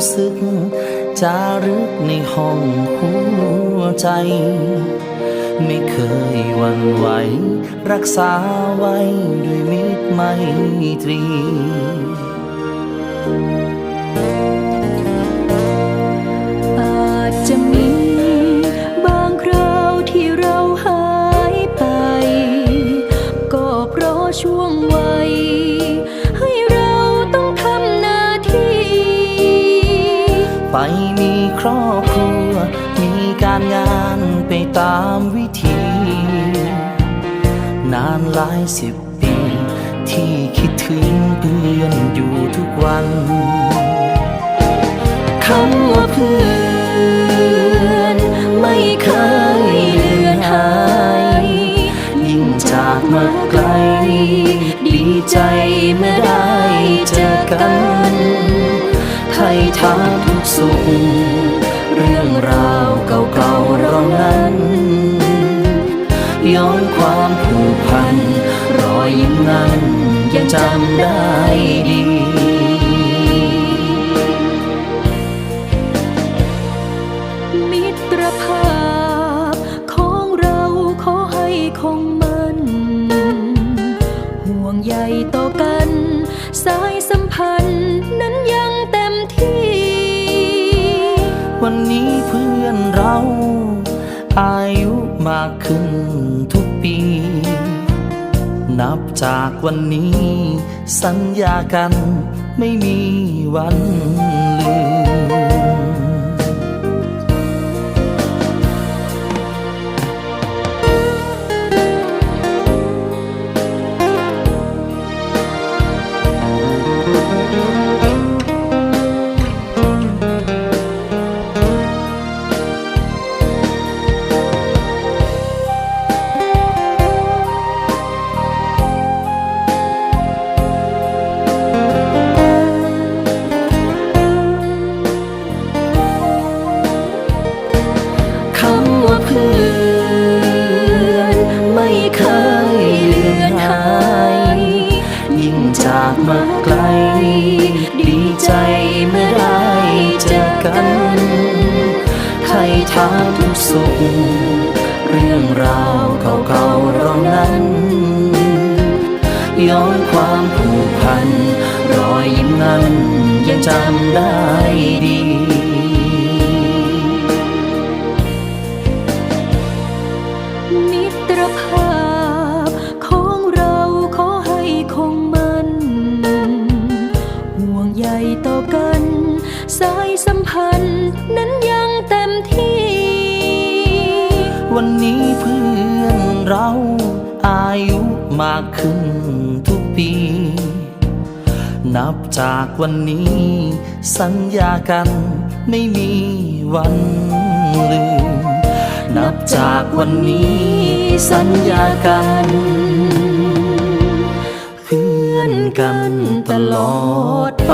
รู้สึก จารึกในห้องหัวใจ ไม่เคยวันไหว รักษาไว้ด้วยมิตรไมตรี มีครอบครัว มีการงานไปตามวิธี นานหลายสิบปี ที่คิดถึงเพื่อนอยู่ทุกวัน ไทยทาทุกสุข เรื่องราวเก่าๆเรานั้น ย้อนความผูกพัน รอยยิ้มนั้นยังจำได้ดีมิตรภาพของเราขอให้คงมันห่วงใยต่ วันนี้เพื่อนเรา อายุมากขึ้นทุกปี นับจากวันนี้ สัญญากันไม่มีวันลืมางทุกสุข เรื่องราวเก่าๆเรานั้น ย้อนความผูกพัน รอยยิ้มนั้นยังจำได้ดีมิตรภาพของเราขอให้คงมันห่วงใยต่อกัน สายสัมพันธ์นั้น วันนี้เพื่อนเราอายุมากขึ้นทุกปี นับจากวันนี้ สัญญากันไม่มีวันลืม นับจากวันนี้ สัญญากัน เพื่อนกันตลอดไป